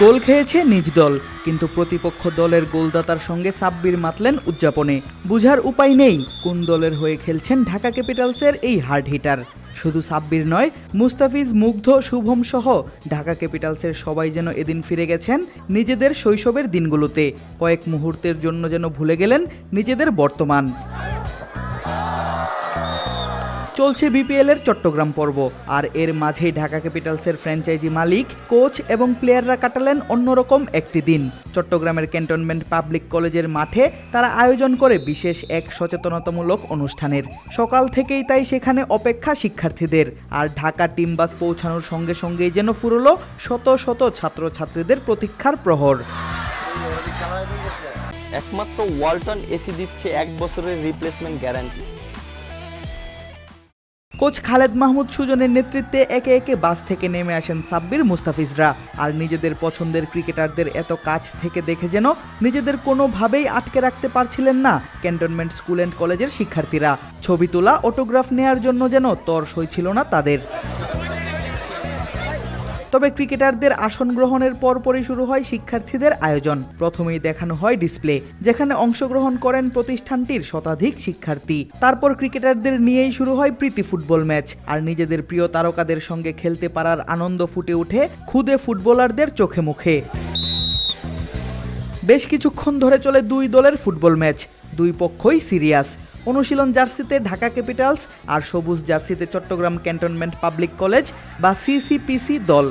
গোল খেয়েছে নিজ দল, কিন্তু প্রতিপক্ষ দলের গোলদাতার সঙ্গে সাব্বির মাতলেন উদযাপনে। বুঝার উপায় নেই, কোন দলের হয়ে খেলছেন ঢাকা ক্যাপিটালসের এই হার্ড হিটার? শুধু সাব্বির নয়, মুস্তাফিজ, মুগ্ধ, শুভম সহ ঢাকা ক্যাপিটালসের সবাই যেন এদিন ফিরে গেছেন নিজেদের শৈশবের দিনগুলোতে। কয়েক মুহূর্তের জন্য যেন ভুলে গেলেন নিজেদের বর্তমান। চলছে বিপিএল এর চট্টগ্রাম পর্ব, আর এর মাঝেই ঢাকা ক্যাপিটালসের ফ্র্যাঞ্চাইজি মালিক, কোচ এবং প্লেয়াররা কাটালেন অন্যরকম একটি দিন। চট্টগ্রামের ক্যান্টনমেন্ট পাবলিক কলেজের মাঠে তারা আয়োজন করে বিশেষ এক সচেতনতামূলক অনুষ্ঠানের। সকাল থেকেই তাই সেখানে অপেক্ষা শিক্ষার্থীদের, আর ঢাকা টিম বাস পৌঁছানোর সঙ্গে সঙ্গেই যেন ফুরলো শত শত ছাত্রছাত্রীদের প্রতীক্ষার প্রহর। একমাত্র ওয়ালটন এসি দিচ্ছে এক বছরের replacement guarantee coach Khaled Mahmud সুজনের নেতৃত্বে একে একে বাস থেকে নেমে আসেন সাব্বির মুস্তাফিজরা। আর নিজেদের পছন্দের ক্রিকেটারদের এত কাছ থেকে দেখে যেন নিজেদের কোনোভাবেই আটকে রাখতে পারছিলেন না ক্যান্টনমেন্ট স্কুল অ্যান্ড কলেজের শিক্ষার্থীরা। ছবি তোলা, অটোগ্রাফ নেয়ার জন্য যেন তর সইছিল না তাদের। তবে ক্রিকেটারদের আসন গ্রহণের পরপরই শুরু হয় শিক্ষার্থীদের আয়োজন। প্রথমেই দেখানো হয় ডিসপ্লে, যেখানে অংশগ্রহণ করেন প্রতিষ্ঠানটির শতাধিক শিক্ষার্থী। তারপর ক্রিকেটারদের নিয়েই শুরু হয় প্রীতি ফুটবল ম্যাচ। আর নিজেদের প্রিয় তারকাদের সঙ্গে খেলতে পারার আনন্দ ফুটে ওঠে খুদে ফুটবলারদের চোখে মুখে। বেশ কিছুক্ষণ ধরে চলে দুই দলের ফুটবল ম্যাচ, দুই পক্ষই সিরিয়াস। অনুশীলন জার্সিতে ঢাকা ক্যাপিটালস আর সবুজ জার্সিতে চট্টগ্রাম ক্যান্টনমেন্ট পাবলিক কলেজ বা সিসিপিসি দল।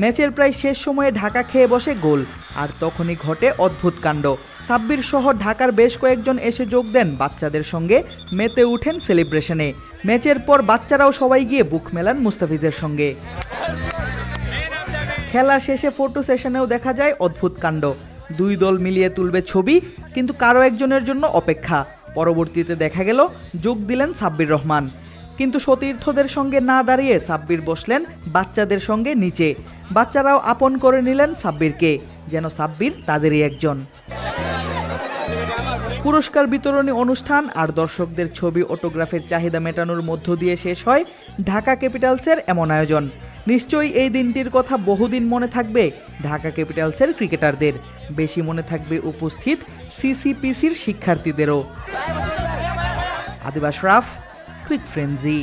ম্যাচের প্রায় শেষ সময়ে ঢাকা খেয়ে বসে গোল, আর তখনই ঘটে অদ্ভুত কাণ্ড। সাব্বির সহ ঢাকার বেশ কয়েকজন এসে যোগ দেন বাচ্চাদের সঙ্গে মেতে উঠেন সেলিব্রেশনে। ম্যাচের পর বাচ্চারাও সবাই গিয়ে বুক মেলান মুস্তাফিজের সঙ্গে। খেলা শেষে ফটো সেশনেও দেখা যায় অদ্ভুত কাণ্ড। দুই দল মিলিয়ে তুলবে ছবি, কিন্তু কারও একজনের জন্য অপেক্ষা। পরবর্তীতে দেখা গেল, যোগ দিলেন সাব্বির রহমান। কিন্তু সতীর্থদের সঙ্গে না দাঁড়িয়ে সাব্বির বসলেন বাচ্চাদের সঙ্গে নিচে। বাচ্চারাও আপন করে নিলেন সাব্বিরকে, যেন সাব্বির তাদেরই একজন। পুরস্কার বিতরণী অনুষ্ঠান আর দর্শকদের ছবি অটোগ্রাফের চাহিদা মেটানোর মধ্য দিয়ে শেষ হয় ঢাকা ক্যাপিটালসের এমন আয়োজন। নিশ্চয়ই এই দিনটির কথা বহুদিন মনে থাকবে ঢাকা ক্যাপিটালসের ক্রিকেটারদের। বেশি মনে থাকবে উপস্থিত সিসিপিসির শিক্ষার্থীদেরও। আদিবাস রাফ ক্রিক ফ্রেন্সি